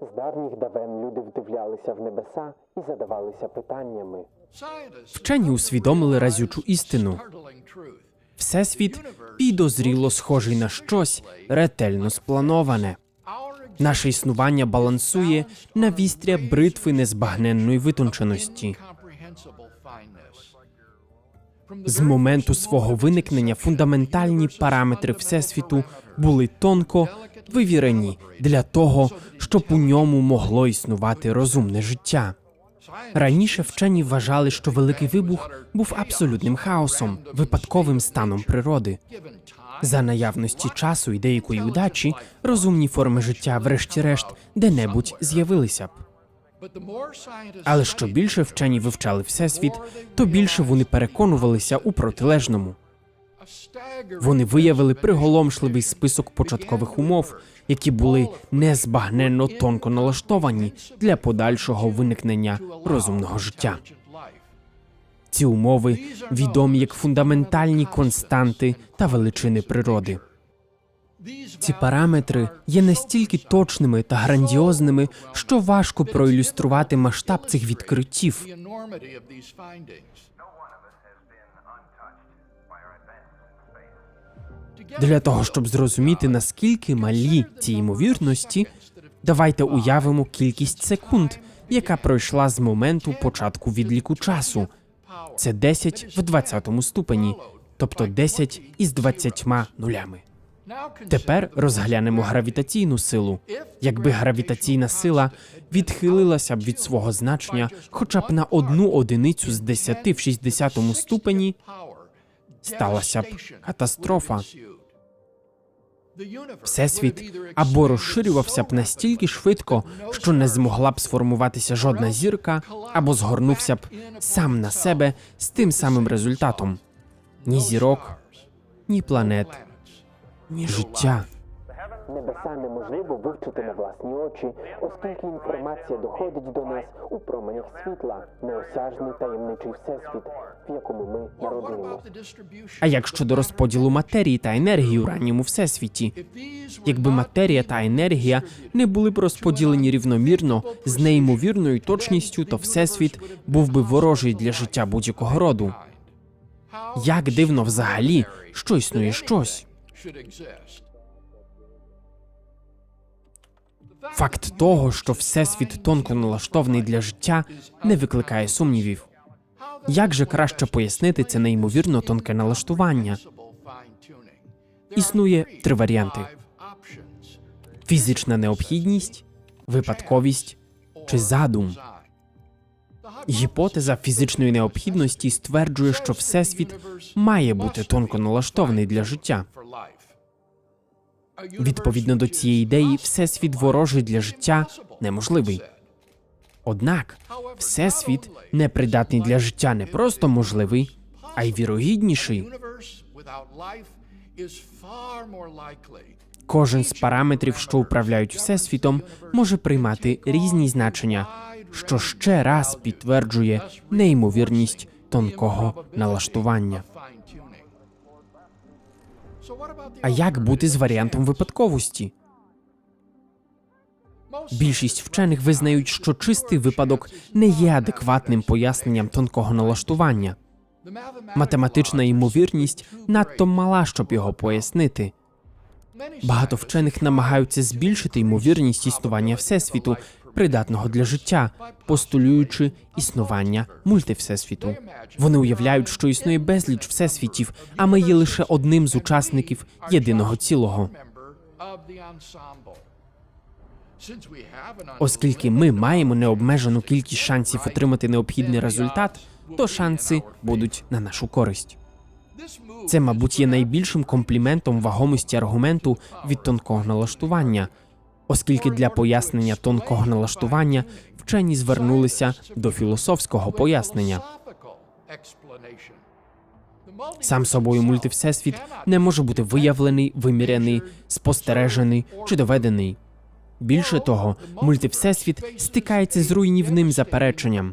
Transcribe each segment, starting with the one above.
З давніх давен люди вдивлялися в небеса і задавалися питаннями. Вчені усвідомили разючу істину. Всесвіт підозріло схожий на щось ретельно сплановане. Наше існування балансує на вістря бритви незбагненної витонченості. З моменту свого виникнення фундаментальні параметри Всесвіту були тонко вивірені для того, щоб у ньому могло існувати розумне життя. Раніше вчені вважали, що великий вибух був абсолютним хаосом, випадковим станом природи. За наявності часу і деякої удачі розумні форми життя, врешті-решт, де-небудь з'явилися б. Але що більше вчені вивчали всесвіт, то більше вони переконувалися у протилежному. Вони виявили приголомшливий список початкових умов, які були незбагненно тонко налаштовані для подальшого виникнення розумного життя. Ці умови відомі як фундаментальні константи та величини природи. Ці параметри є настільки точними та грандіозними, що важко проілюструвати масштаб цих відкриттів. Для того щоб зрозуміти наскільки малі ці ймовірності, давайте уявимо кількість секунд, яка пройшла з моменту початку відліку часу. Це 10 в 20 ступені, тобто 10 із 20 нулями. Тепер розглянемо гравітаційну силу. Якби гравітаційна сила відхилилася б від свого значення хоча б на одну одиницю з 10 в 60 ступені, сталася б катастрофа. Всесвіт або розширювався б настільки швидко, що не змогла б сформуватися жодна зірка, або згорнувся б сам на себе з тим самим результатом: ні зірок, ні планет, ні життя. Небеса неможливо вивчити на власні очі, оскільки інформація доходить до нас у променях світла, неосяжний таємничий всесвіт, в якому ми народилися. А як щодо розподілу матерії та енергії у ранньому всесвіті? Якби матерія та енергія не були б розподілені рівномірно з неймовірною точністю, то всесвіт був би ворожий для життя будь-якого роду. Як дивно взагалі, що існує щось. Факт того, що всесвіт тонко налаштований для життя, не викликає сумнівів. Як же краще пояснити це неймовірно тонке налаштування? Існує три варіанти: фізична необхідність, випадковість чи задум. Гіпотеза фізичної необхідності стверджує, що всесвіт має бути тонко налаштований для життя. Відповідно до цієї ідеї, всесвіт ворожий для життя неможливий. Однак всесвіт непридатний для життя не просто можливий, а й вірогідніший. Кожен з параметрів, що управляють всесвітом, може приймати різні значення, що ще раз підтверджує неймовірність тонкого налаштування. А як бути з варіантом випадковості? Більшість вчених визнають, що чистий випадок не є адекватним поясненням тонкого налаштування. Математична ймовірність надто мала, щоб його пояснити. Багато вчених намагаються збільшити ймовірність існування всесвіту, придатного для життя, постулюючи існування мультивсесвіту. Вони уявляють, що існує безліч всесвітів, а ми є лише одним з учасників єдиного цілого. Оскільки ми маємо необмежену кількість шансів отримати необхідний результат, то шанси будуть на нашу користь. Це, мабуть, є найбільшим компліментом вагомості аргументу від тонкого налаштування, оскільки для пояснення тонкого налаштування вчені звернулися до філософського пояснення. Сам собою мультивсесвіт не може бути виявлений, виміряний, спостережений чи доведений. Більше того, мультивсесвіт стикається з руйнівним запереченням.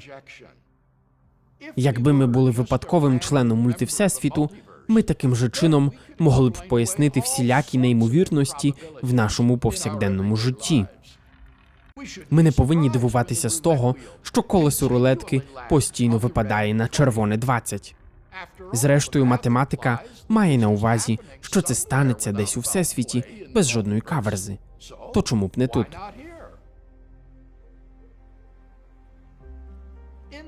Якби ми були випадковим членом мультивсесвіту, ми таким же чином могли б пояснити всілякі неймовірності в нашому повсякденному житті. Ми не повинні дивуватися з того, що колесо рулетки постійно випадає на червоне 20. Зрештою, математика має на увазі, що це станеться десь у всесвіті без жодної каверзи. То чому б не тут?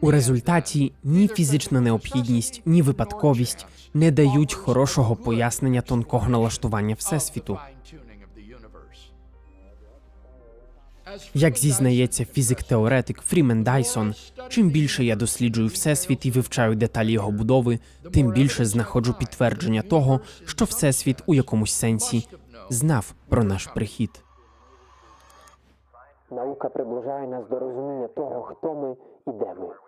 У результаті ні фізична необхідність, ні випадковість не дають хорошого пояснення тонкого налаштування всесвіту. Як зізнається фізик-теоретик Фрімен Дайсон, чим більше я досліджую всесвіт і вивчаю деталі його будови, тим більше знаходжу підтвердження того, що всесвіт у якомусь сенсі знав про наш прихід. Наука приближає нас до розуміння того, хто ми і де ми.